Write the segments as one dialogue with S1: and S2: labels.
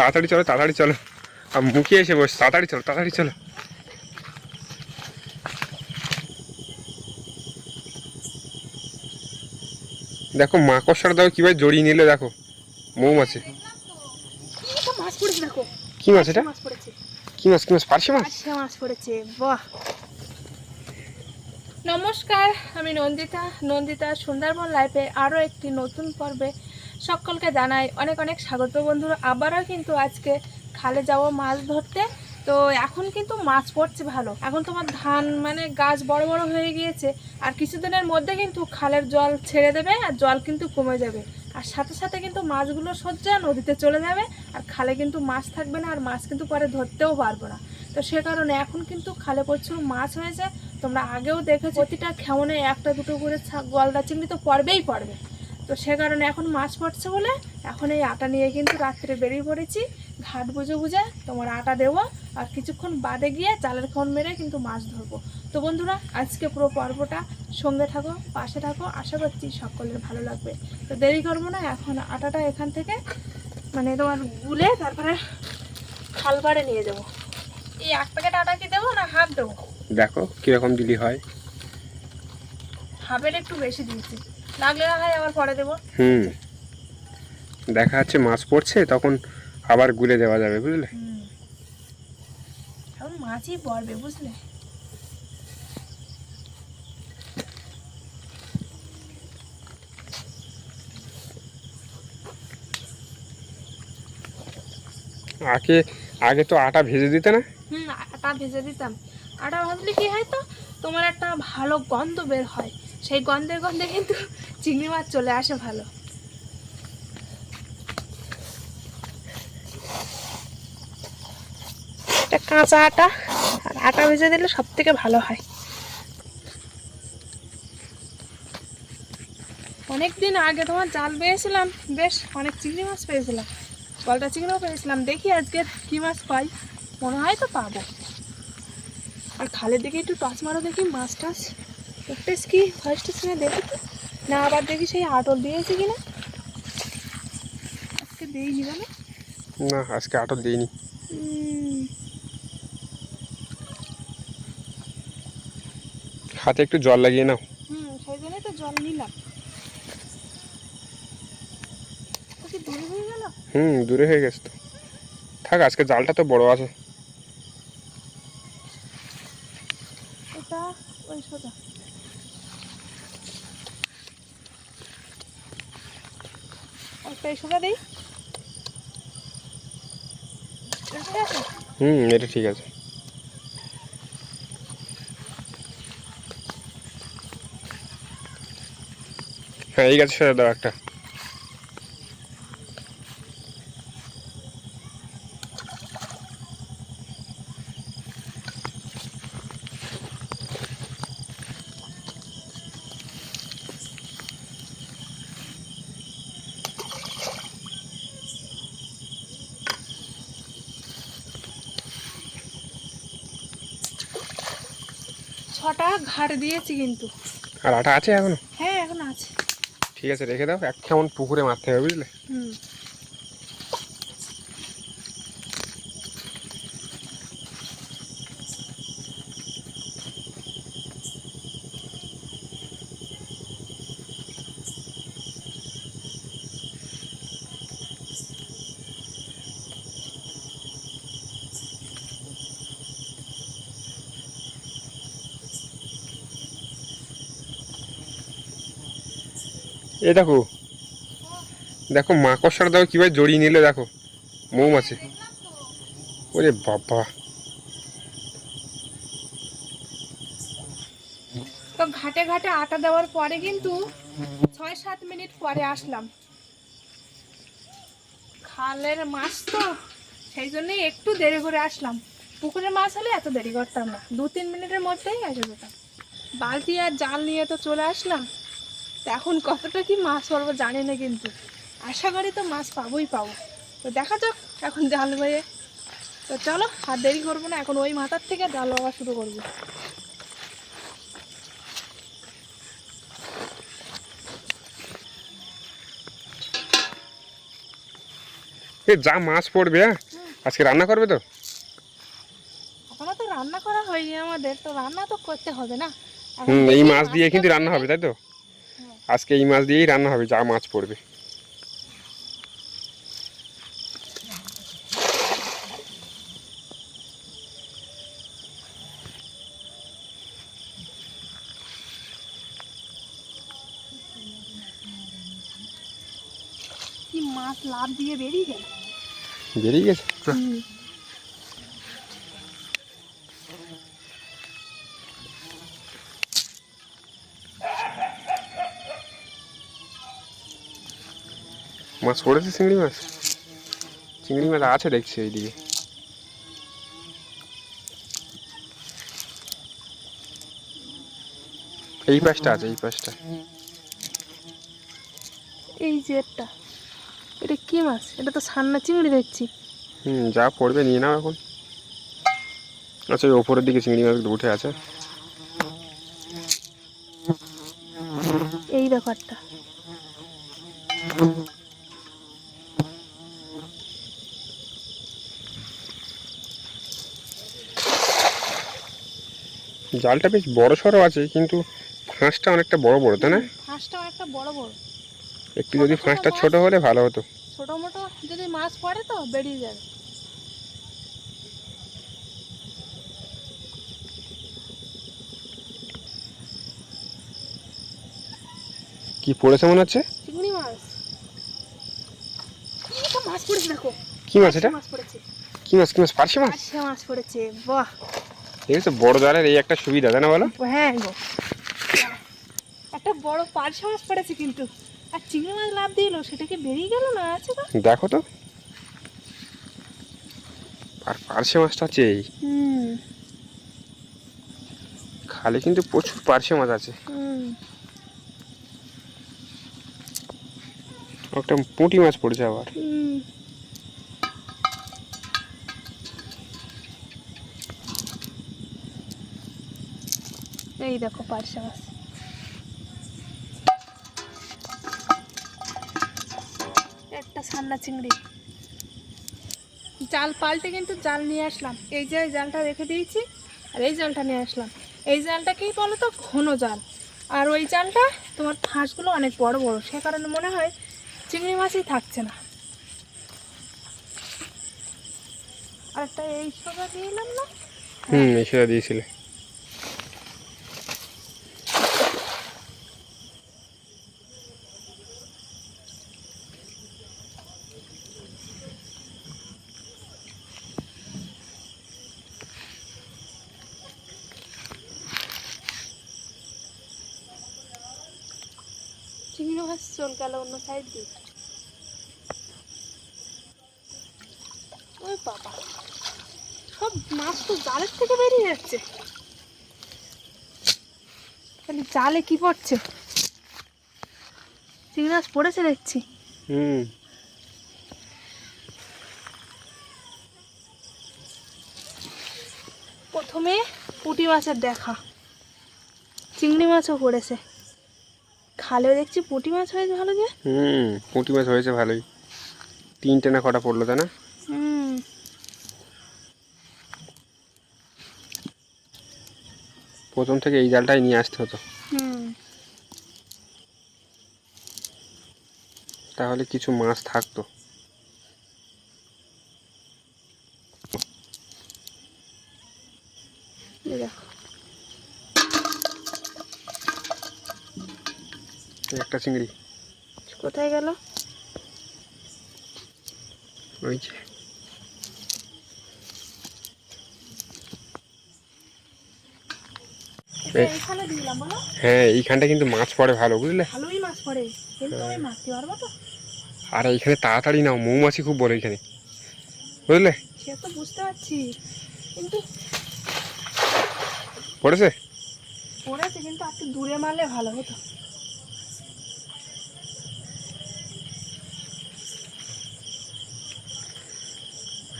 S1: তাড়াতাড়ি চলো তাড়াতাড়ি চলো। আর মুখে এসে বস, তাড়াতাড়ি চলো তাড়াতাড়ি চলো। দেখো মাকড়সার দাও কীভাবে জড়িয়ে নিলে, দেখো। মৌমাছি। কি মাছ এটা? কি মাছ কি মাছ? পার্শে মাছ?
S2: মাছ পড়েছে, বাহ। নমস্কার, আমি নন্দিতা। নন্দিতা সুন্দরবন লাইফে আরও একটি নতুন পর্বে সকলকে জানাই অনেক অনেক স্বাগত বন্ধুরা। আবারও কিন্তু আজকে খালে যাব মাছ ধরতে। তো এখন কিন্তু মাছ পড়ছে ভালো। এখন তোমার ধান মানে গাছ বড় বড় হয়ে গিয়েছে। আর কিছুদিনের মধ্যে কিন্তু খালের জল ছেড়ে দেবে আর জল কিন্তু কমে যাবে। আর সাথে সাথে কিন্তু মাছগুলো সজ্জা নদীতে চলে যাবে। আর খালে কিন্তু মাছ থাকবে না, আর মাছ কিন্তু পরে ধরতেও পারব না। তো সে কারণে এখন কিন্তু খালে প্রচুর মাছ হয়েছে। তোমরা আগেও দেখেছ, প্রতিটা খেমনে একটা দুটো করে গলদা চিংড়ি তো পড়বেই পড়বে। তো সে কারণে এখন মাছ পড়ছে বলে এখন এই আটা নিয়ে কিন্তু রাত্রে বেরিয়ে পড়েছি। ঘাট বুঝে বুঝে তোমার আটা দেবো আর কিছুক্ষণ বাদে গিয়ে জালের খন মেরে কিন্তু মাছ ধরবো। তো বন্ধুরা আজকে পুরো পর্বটা সঙ্গে থাকো পাশে থাকো। আশা করছি সকলের ভালো লাগবে। তো দেরি করব না এখন আটাটা এখান থেকে মানে তোমার গুলে তারপরে খালবারে নিয়ে যাব। এই এক প্যাকেট আটা কি দেবো না হাফ দেবো?
S1: দেখো কীরকম দিলি হয়।
S2: হাফের একটু বেশি দিয়েছি। লাগলে না আবার পরে দেবো।
S1: হুম। দেখা যাচ্ছে মাছ পড়ছে তখন আবার গুলে দেওয়া যাবে বুঝলে?
S2: এখন মাছই পড়বে বুঝলে?
S1: আগে আগে তো আটা ভেজে দিতে না?
S2: হুম আটা ভেজে দিতাম। আটা ভাজলে কি হয় তো? তোমার একটা ভালো গন্ধ বের হয়। সেই গন্ধের গন্ধে কিন্তু চিংড়ি মাছ চলে আসে ভালো। এটা কাঁচা আটা আর আটা ভেজে দিলে সব থেকে ভালো হয়। অনেক দিন আগে তোমার জাল পেয়েছিলাম বেশ অনেক চিংড়ি মাছ পেয়েছিলাম গলটা চিংড়িও পেয়েছিলাম দেখি আজকে কি মাছ পাই মনে হয় তো পাবো। আর খালের দিকে একটু টস মারো দেখি মাছ টাছ একটা কি ফার্স্ট সিনে দেখি তো? না আবার দেখি সেই আটল দিয়েছে কিনা? আজকে দিইনি বলে
S1: না আজকে আটল দিইনি। হাতে একটু জল লাগিয়ে নাও।
S2: হুম সেই জন্যই তো জল নিলাম। দূরে হয়ে গেল?
S1: হুম দূরে হয়ে গেছে তো। থাক আজকে জালটা তো বড় আছে
S2: এটা ওই সোজা একটা এই সোজা দিই এটা ঠিক আছে
S1: হুম এটা ঠিক আছে। হ্যাঁ এই গাছে সেটা দাও একটা।
S2: ছটা ঘাট দিয়েছি কিন্তু।
S1: আর আটা আছে এখন?
S2: হ্যাঁ এখন আছে।
S1: ঠিক আছে রেখে দাও। এক কেমন পুকুরে মারতে হবে বুঝলে? এই দেখো। দেখো মাকড়সার দাও কীভাবে জড়িয়ে নিলে, দেখো। মৌমাছি। ওরে বাবা।
S2: তো ঘাটে ঘাটে আটা দেওয়ার পরে কিন্তু ছয় সাত মিনিট পরে আসলাম। খালের মাছ তো, সেই জন্যই একটু দেরি করে আসলাম। পুকুরের মাছ হলে এত দেরি করতাম না। দু তিন মিনিটের মধ্যেই এসে যেতাম বালতি আর জাল নিয়ে তো চলে আসলাম। তো এখন কতটা কি মাছ পাবো জানি না কিন্তু। আশা করি তো মাছ পাবোই পাবো। তো দেখা যাক এখন জাল বয়ে তো চলো আর দেরি করব না এখন ওই মাথার থেকে জাল বাবা শুরু করব।
S1: যা মাছ পড়বে হ্যাঁ? আজকে রান্না করবে তো?
S2: এখনও তো রান্না করা হয়নি আমাদের তো রান্না তো করতে হবে না।
S1: এই মাছ দিয়ে কিন্তু রান্না হবে তাই তো। আজকে এই মাছ দিয়েই রান্না হবে যা মাছ পড়বে।
S2: কি মাছ লাভ দিয়ে বেরিয়ে গেল?
S1: বেরিয়ে গেছে? মাছ পড়েছে চিংড়ি মাছ? চিংড়ি মাছ আছে দেখছি এইদিকে। এই পাশটা আছে এই পাশটা।
S2: এই যে একটা। এটা কি মাছ? এটা তো সান্না চিংড়ি দেখছি।
S1: হুম যা পড়বে নিয়ে নাও এখন। আচ্ছা ওই ওপরের দিকে চিংড়ি মাছগুলো উঠে আছে।
S2: এই দেখো একটা
S1: জালটা বেশ বড় সড়ো আছে কিন্তু ফাঁসটা অনেকটা বড় বড় তাই না?
S2: ফাঁসটা অনেকটা বড় বড়।
S1: একটু যদি ফাঁসটা ছোট হলে ভালো হতো।
S2: ছোট মোটো যদি মাছ পড়ে তো বেরিয়ে যাবে।
S1: কি পড়েছে মনে হচ্ছে?
S2: চিংড়ি মাছ। মাছ পড়েছে দেখো।
S1: কি মাছ এটা?
S2: মাছ পড়েছে।
S1: কি মাছ কি মাছ? পার্শে মাছ?
S2: পার্শে মাছ পড়েছে বাহ।
S1: ঠিক আছে বড় জালের এই একটা সুবিধা তাই বলো?
S2: হ্যাঁ গো। একটা বড় পার্শে মাছ পড়েছে কিন্তু। আর চিংড়ি মাছ লাভ দিল সেটা কি বেরিয়ে গেল না আছে তো
S1: দেখো তো। আর পার্শে মাছটা আছে এই।
S2: হুম।
S1: খালে কিন্তু প্রচুর পার্শে মাছ আছে। একটা পুঁটি মাছ পড়েছে আবার।
S2: এই দেখো পার্শে মাছ। একটা সান্না চিংড়ি। জাল পাল্টে কিন্তু জাল নিয়ে আসলাম। এই যে জালটা রেখে দিয়েছি, আর এই জালটা নিয়ে আসলাম। এই জালটাকেই বলো তো ঘন জাল। আর ওই জালটা তোমার ফাঁসগুলো অনেক বড় বড়, সে কারণে মনে হয় চিংড়ি মাছই থাকছে না। আর একটা এই সোজা দিয়ে এলাম না?
S1: হুম, এই সেটা দিয়েছিলে
S2: চিংড়ি মাছ চল গেল অন্য সাইড দিয়ে। ওই বাবা সব মাছ তো জালের থেকে বেরিয়ে যাচ্ছে। খালি জালে কি পড়ছে? চিংড়ি মাছ পড়েছে দেখছি।
S1: হুম।
S2: প্রথমে পুঁটি মাছের দেখা। চিংড়ি মাছও পড়েছে। খালেও দেখছি। পুঁটি মাছ হয়েছে ভালো যে?
S1: হুম পুঁটি মাছ হয়েছে ভালোই। তিনটে না কটা পড়ল তাই না?
S2: হুম।
S1: প্রথম থেকে এই জালটাই নিয়ে আসতে হতো। তাহলে কিছু মাছ থাকতো
S2: এই দেখো
S1: এই একটা চিংড়ি
S2: কোথায় গেল?
S1: ওই যে। হ্যাঁ এইখানটা কিন্তু মাছ পড়ে ভালো বুঝলে? আর এইখানে তাড়াতাড়ি নাও মৌমাছি খুব বড় এখানে। বুঝলে? পড়েছে?
S2: পড়েছে কিন্তু একটু দূরে মারলে ভালো হতো।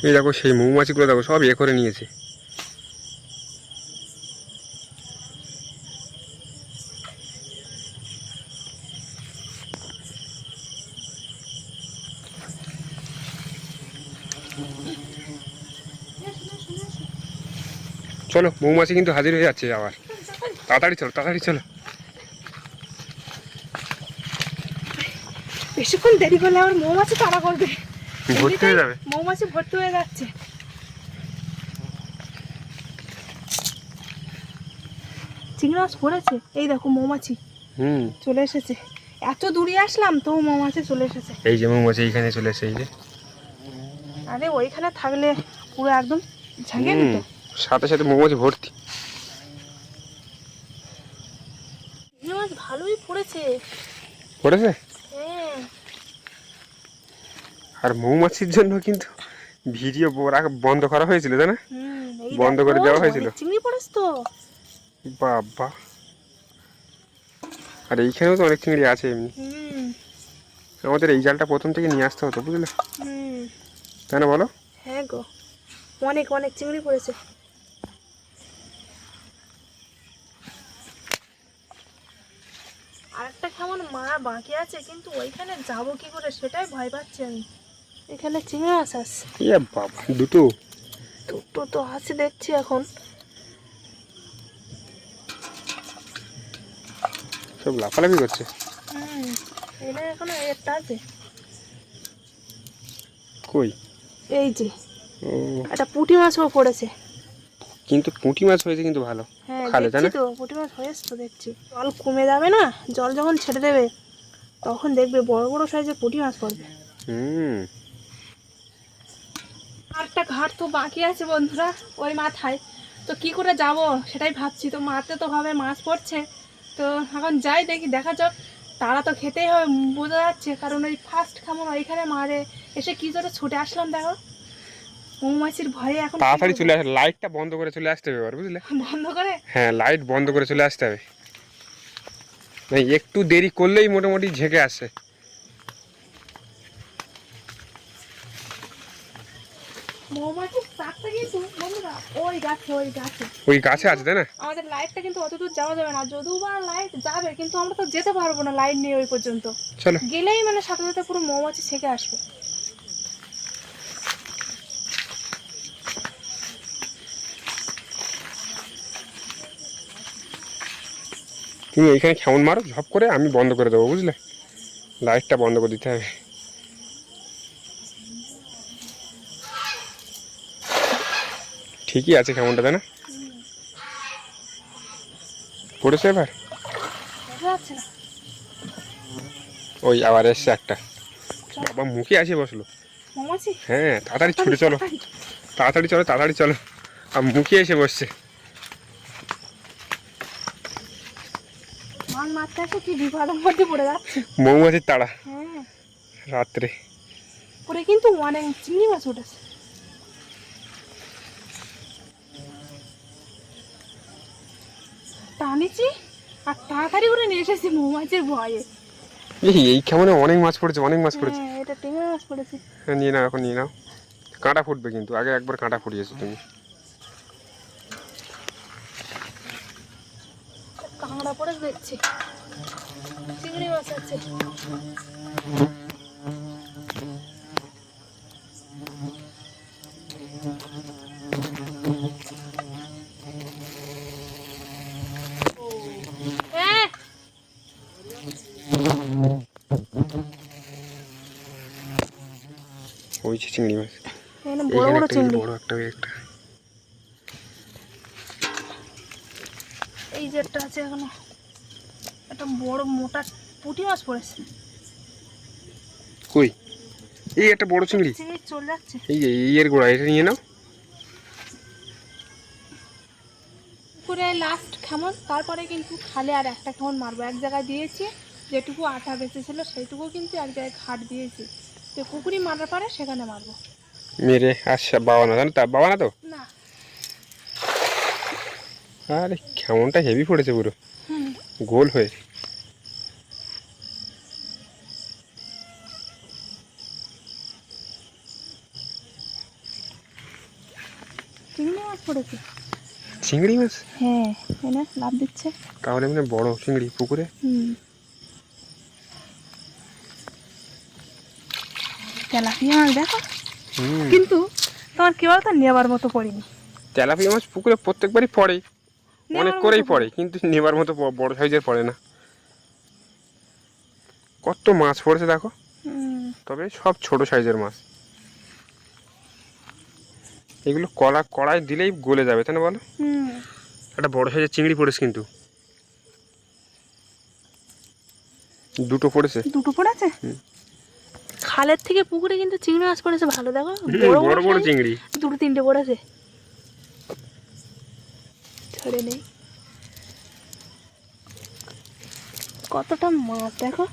S1: এই দেখো সেই মৌমাছিগুলো দেখো সব এ করে নিয়েছে। চলো, মৌমাছি কিন্তু হাজির হয়ে যাচ্ছে আবার। তাড়াতাড়ি চলো তাড়াতাড়ি চলো।
S2: বেশিক্ষণ দেরি করলে আবার মৌমাছি তাড়া করবে।
S1: ভর্তি হয়ে যাবে।
S2: মৌমাছি ভর্তি হয়ে যাচ্ছে। চিংড়ি মাছ পড়েছে এই দেখো মৌমাছি।
S1: হুম।
S2: চলে এসেছে। এত দূরে আসলাম তো মৌমাছি চলে এসেছে।
S1: এই যে মৌমাছি এইখানে চলে এসে এই যে।
S2: আরে ওইখানে থাকলে পুরো একদম
S1: হুম,
S2: নিত
S1: সাথে সাথে মৌমাছি ভর্তি।
S2: চিংড়ি মাছ ভালোই পড়েছে।
S1: পড়েছে? আর মৌমাছির জন্য কিন্তু ভিডিও বন্ধ করা হয়েছিল তাই না?
S2: হুম,
S1: বন্ধ করে দেওয়া হয়েছিল? বাবা। আর এইখানেও তো অনেক চিংড়ি আছে এমনি। আমাদের এই জালটা প্রথম থেকে নিয়ে আসতে হতো বুঝলে? তাই না বলো?
S2: হ্যাঁ গো অনেক অনেক চিংড়ি পড়েছে। আরেকটা কেমন মারা বাকি আছে কিন্তু ওইখানে যাব কি করে সেটাই ভয় পাচ্ছি আমি। এখানে চিংড়ি মাছ আছে।
S1: ইয়ে বাবা দুটো?
S2: দুটো তো আছে দেখছি এখন।
S1: সব লাফালাফি করছে?
S2: হুম এখানে এখনও একটা আছে
S1: কই?
S2: এই যে
S1: ও।
S2: একটা পুঁটি মাছও পড়েছে।
S1: কিন্তু পুঁটি মাছ হয়েছে কিন্তু ভালো।
S2: হ্যাঁ
S1: খালে, তাই না?
S2: তো পুঁটি মাছ হয়েছে তো দেখছি। জল কমে যাবে না? জল যখন ছেড়ে দেবে তখন দেখবে বড় বড় সাইজের পুঁটি মাছ পড়বে।
S1: হুম।
S2: আরেকটা ঘাট তো বাকি আছে বন্ধুরা ওই মাথায়। তো কি করে যাব? সেটাই ভাবছি। তো মারতে তো ভাবে মাছ পড়ছে। তো এখন যাই দেখি দেখা যাক। তারা তো খেতেই হবে বোঝা যাচ্ছে। কারণ ওই ফার্স্ট খামন ওইখানে মারে। এসে কি করে ছুটে আসলাম দেখো। মৌমাছির ভয়ে এখন
S1: তাড়াতাড়ি চলে আসে। লাইটটা বন্ধ করে চলে আসতে হবে এবার বুঝলে?
S2: বন্ধ করে?
S1: হ্যাঁ লাইট বন্ধ করে চলে আসতে হবে। একটু দেরি করলেই মোটামুটি ঝেঁকে আসে।
S2: মৌমাছির চাকটা কিন্তু বন্ধুরা ওই গাছে ওই গাছে।
S1: ওই গাছে আছে তাই না?
S2: আমাদের লাইটটা কিন্তু অত দূর যাওয়া যাবে না। যদিও বা লাইট যাবে কিন্তু আমরা তো যেতে পারব না লাইট নিয়ে ওই পর্যন্ত।
S1: চলো।
S2: গেলেই মানে সাথে সাথে পুরো মৌমাছি ছেকে আসবে।
S1: তুমি ওইখানে কেমন মারো? ঝপ করে আমি বন্ধ করে দেবো বুঝলে? লাইটটা বন্ধ করে দিতে হবে। ঠিকই আছে কেমনটা তাই না? পড়েছে এবার? ওই আবার এসছে একটা। বাবা মুখে আসে বসল। হ্যাঁ তাড়াতাড়ি ছুটে চলো। তাড়াতাড়ি চলো। তাড়াতাড়ি চলো আর মুখে এসে বসছে। মৌমাছির তাড়া।
S2: হ্যাঁ।
S1: রাত্রে।
S2: কিন্তু অনেক চিংড়ি মাছ উঠেছে। টানেছি আর তাড়াতাড়ি করে নিয়ে এসেছি মৌমাছির ভয়ে।
S1: এই কেমনে অনেক মাছ পড়েছে অনেক মাছ পড়েছে।
S2: হ্যাঁ এটা টেঙা মাছ পড়েছে।
S1: হ্যাঁ নিয়ে নাও এখন নিয়ে নাও। কাঁটা ফুটবে কিন্তু আগে একবার কাঁটা ফুটিয়েছো তুমি।
S2: কাঁকড়া পড়ে দেখছি। চিংড়ি মাছ আছে। হ্যাঁ
S1: চিংড়ি মাছ।
S2: বড় বড়
S1: এই
S2: চিংড়ি।
S1: বড় একটা একটা।
S2: এই যে একটা আছে এখনও। একটা বড় মোটা পুঁটি মাছ পড়েছে।
S1: কই? এই একটা বড় চিংড়ি।
S2: চিংড়ি চলে যাচ্ছে।
S1: এই যে এই গোড়া এটা নিয়ে নাও।
S2: পুরে লাস্ট খেমন তারপরে কিন্তু খালে আর একটা খেমন মারবো। এক জায়গায় দিয়েছি যেটুকু আটা বেঁচেছিল সেইটুকু কিন্তু এক জায়গায় ঘাট দিয়েছি। তো পুকুরি মারার পরে সেখানে মারবো।
S1: মেরে আচ্ছা বাবা না জানো তা বাবা না তো?
S2: না।
S1: আরে কেমনটা হেভি পড়েছে পুরো। গোল হয়ে।
S2: চিংড়ি মাছ পড়েছে।
S1: চিংড়ি মাছ?
S2: হ্যাঁ লাভ দিচ্ছে।
S1: তাহলে মানে বড় চিংড়ি পুকুরে?
S2: হুম। তেলাপিয়া মাছ দেখো। কিন্তু আমার কি বলতো নেবার মতো পড়িনি।
S1: তেলাপিয়া মাছ পুকুরে প্রত্যেকবারই পড়ে। অনেক করেই পড়ে। কিন্তু নেবার মতো বড় সাইজের পড়ে না। কত মাছ পড়েছে দেখো। তবে সব ছোট সাইজের মাছ। এগুলো কলা কড়াই দিলেই গলে যাবে তাই না বলো? একটা বড় সাইজের চিংড়ি পড়েছে কিন্তু। দুটো পড়েছে?
S2: দুটো পড়েছে? খালের থেকে পুকুরে কিন্তু চিংড়ি মাছ পড়েছে ভালো দেখো? বড়
S1: বড় চিংড়ি।
S2: দুটো তিনটে পড়েছে। ছড়ে নেই কতটা মাছ দেখো?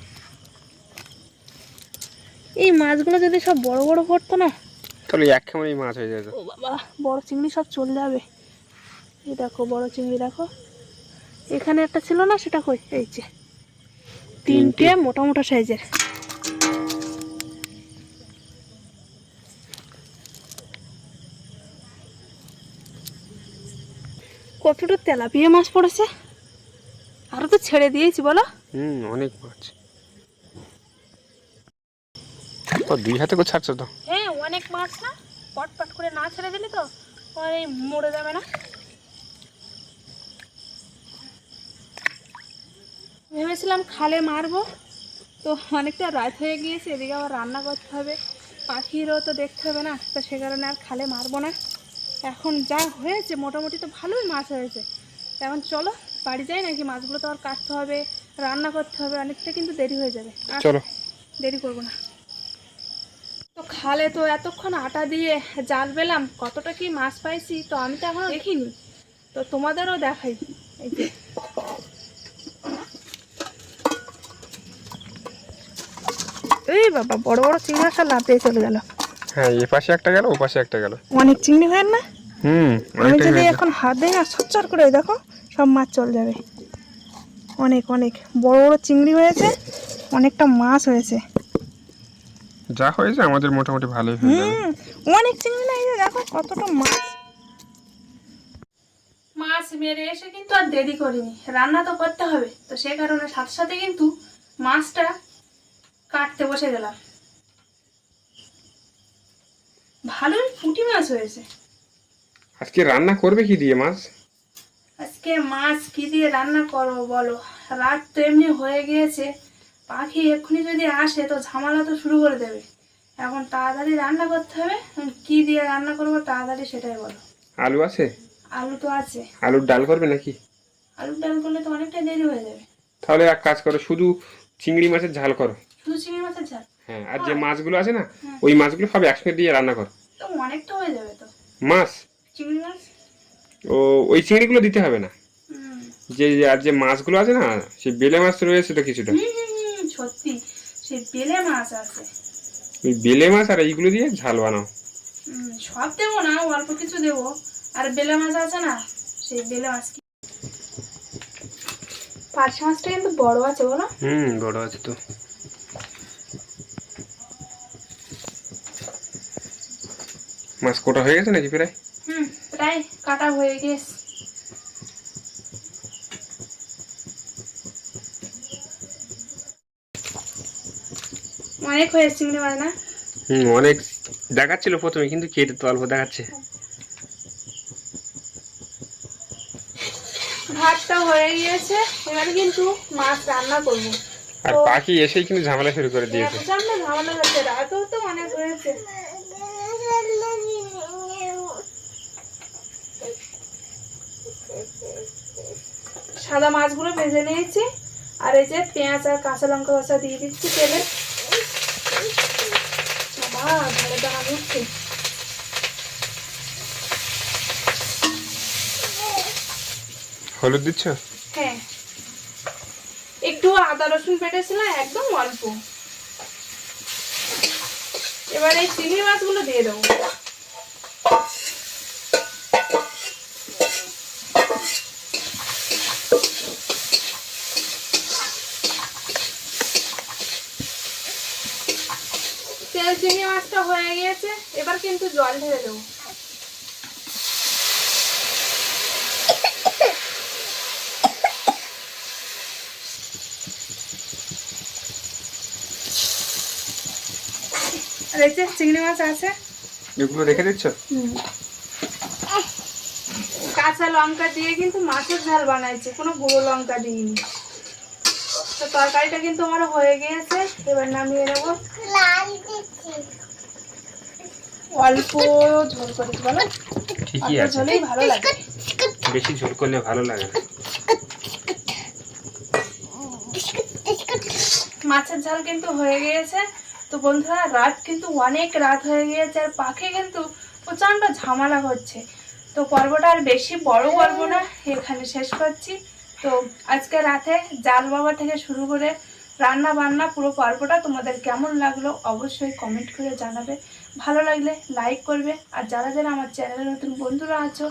S2: এই মাছগুলো যদি সব বড় বড় পড়তো না?
S1: তাহলে এক মাছ হয়ে যেত।
S2: ও বাবা বড় চিংড়ি সব চলে যাবে। এই দেখো বড় চিংড়ি দেখো। এখানে একটা ছিল না সেটা কই? এই যে। তিনটে। মোটা মোটা সাইজের। কতটা তেলাপিয়া মাছ পড়েছে। আরও তো ছেড়ে দিয়েছি বলো।
S1: হুম অনেক মাছ ও দুই হাতে করে ছাড়ছো তো?
S2: হ্যাঁ অনেক মাছ না। পট পট করে না ছেড়ে দিলে তো আর মরে যাবে না। ভেবেছিলাম খালে মারবো। তো অনেকটা রাত হয়ে গিয়েছে এদিকে আবার রান্না করতে হবে। পাখিরও তো দেখতে হবে না তো সে কারণে আর খালে মারবো না। এখন যা হয়েছে মোটামুটি তো ভালোই মাছ হয়েছে। এখন চলো বাড়ি যাই নাকি? মাছগুলো তো আর কাটতে হবে রান্না করতে হবে অনেকটা কিন্তু দেরি হয়ে যাবে।
S1: চলো।
S2: দেরি করব না। তো খালে তো এতক্ষণ আটা দিয়ে জাল পেলাম কতটা কি মাছ পাইছি তো আমি তো এখনও দেখিনি। তো তোমাদেরও দেখাই। এই যে। এই বাবা বড় বড় চিংড়ি মাছ লাফিয়ে চলে গেল।
S1: হ্যাঁ এ পাশে একটা গেল ও পাশে একটা গেল।
S2: অনেক চিংড়ি হয় না?
S1: হুম
S2: আমি যদি এখন হাত দিই না সচ্চর করে দেখো সব মাছ চলে যাবে। অনেক অনেক। বড় বড় চিংড়ি হয়েছে অনেকটা মাছ হয়েছে।
S1: যা হয়েছে আমাদের মোটামুটি ভালোই হয়ে যাবে।
S2: হুম অনেক চিংড়ি না এই দেখো কতটা মাছ। মাছ মেরে এসে কিন্তু আর দেরি করিনি। রান্না তো করতে হবে। তো সে কারণে সাথে সাথে কিন্তু মাছটা কাটতে বসে গেলাম। ভালোই পুঁটি মাছ হয়েছে।
S1: আজকে রান্না করবে কি দিয়ে মাছ?
S2: আজকে মাছ কি দিয়ে রান্না করব বলো? রাত তো এমনি হয়ে গিয়েছে। পাখি এক্ষুনি যদি আসে তো ঝামেলা তো শুরু করে দেবে। এখন তাড়াতাড়ি রান্না করতে হবে কি দিয়ে রান্না করব তাড়াতাড়ি সেটাই বলো।
S1: আলু আছে?
S2: আলু তো আছে।
S1: আলুর ডাল করবে নাকি?
S2: আলুর ডাল করলে তো অনেকটা দেরি হয়ে যাবে।
S1: তাহলে এক কাজ করো শুধু চিংড়ি মাছের ঝাল করো।
S2: শুধু চিংড়ি মাছের ঝাল?
S1: হ্যাঁ আর যে মাছগুলো আছে না ওই মাছগুলো সব একসঙ্গে দিয়ে রান্না করো
S2: তো অনেকটা হয়ে যাবে তো।
S1: মাছ?
S2: চিংড়ি মাছ?
S1: ও ওই চিংড়িগুলো দিতে হবে না? যে আর যে মাছগুলো আছে না সেই বেলে মাছ রয়েছে তো কিছুটা।
S2: সত্যি সে বেলে মাছ আছে।
S1: ওই বেলে মাছ আর এইগুলো দিয়ে ঝাল বানাও।
S2: সব দেবো না অল্প কিছু দেবো। আর বেলে মাছ আছে না সেই বেলে মাছ কি? পার্শে মাছটা কিন্তু বড় আছে বলো।
S1: হুম বড় আছে তো। মাছ কোটা হয়ে গেছে নাকি প্রায়?
S2: হুম প্রায় কাটা হয়ে গেছে। অনেক হয়েছে চিংড়ি মাছ না?
S1: হুম অনেক। দেখাচ্ছিল প্রথমে কিন্তু কেটে তো অল্প দেখাচ্ছে।
S2: ভাতটা হয়ে গিয়েছে এবারে কিন্তু মাছ রান্না করব।
S1: আর পাখি এসেই কিন্তু ঝামেলা শুরু করে দিয়েছে।
S2: না ঝামেলা হচ্ছে রাতও তো অনেক হয়েছে। সাদা মাছগুলো ভেজে নিয়েছি। আর এই যে পেঁয়াজ আর কাঁচা লঙ্কা কষা দিয়ে দিচ্ছি তেলে। উঠছে।
S1: হলুদ দিচ্ছ?
S2: হ্যাঁ। একটু আদা রসুন পেটেছিলাম একদম অল্প। এবার এই চিংড়ি মাছগুলো দিয়ে দেবো। তেল চিংড়ি মাছটা হয়ে গিয়েছে এবার কিন্তু জল ঢেলে দেবো। চিংড়ি মাছ আছে।
S1: এগুলো রেখে দিচ্ছ?
S2: কাঁচা লঙ্কা দিয়ে কিন্তু মাছের ঝাল বানাইছে কোনো গুঁড়ো লঙ্কা দিইনি। তো তরকারিটা কিন্তু আমার হয়ে গিয়েছে এবার নামিয়ে নেব। অল্প ঝোল করেছি বলো?
S1: ঠিকই আছে।
S2: ঝোলেই ভালো লাগে।
S1: বেশি ঝোল করলে ভালো লাগে না।
S2: মাছের ঝাল কিন্তু হয়ে গিয়েছে। তো বন্ধুরা রাত কিন্তু অনেক রাত হয়ে গিয়েছে আর পাখি কিন্তু প্রচণ্ড ঝামেলা হচ্ছে তো পর্বটা আর বেশি বড় পর্ব না এখানে শেষ করছি। তো আজকে রাতে জাল বাবা থেকে শুরু করে রান্না বান্না পুরো পর্বটা তোমাদের কেমন লাগল অবশ্যই কমেন্ট করে জানাবে। ভালো লাগলে লাইক করবে। আর যারা যারা আমার চ্যানেলে নতুন বন্ধুরা আছো,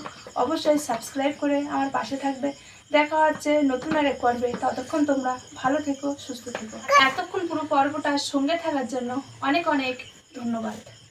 S2: অবশ্যই সাবস্ক্রাইব করে আমার পাশে থাকবে। দেখা হচ্ছে নতুন আর এক পর্বে। ততক্ষণ তোমরা ভালো থেকো, সুস্থ থেকো। এতক্ষণ পুরো পর্বটা সঙ্গে থাকার জন্য অনেক অনেক ধন্যবাদ।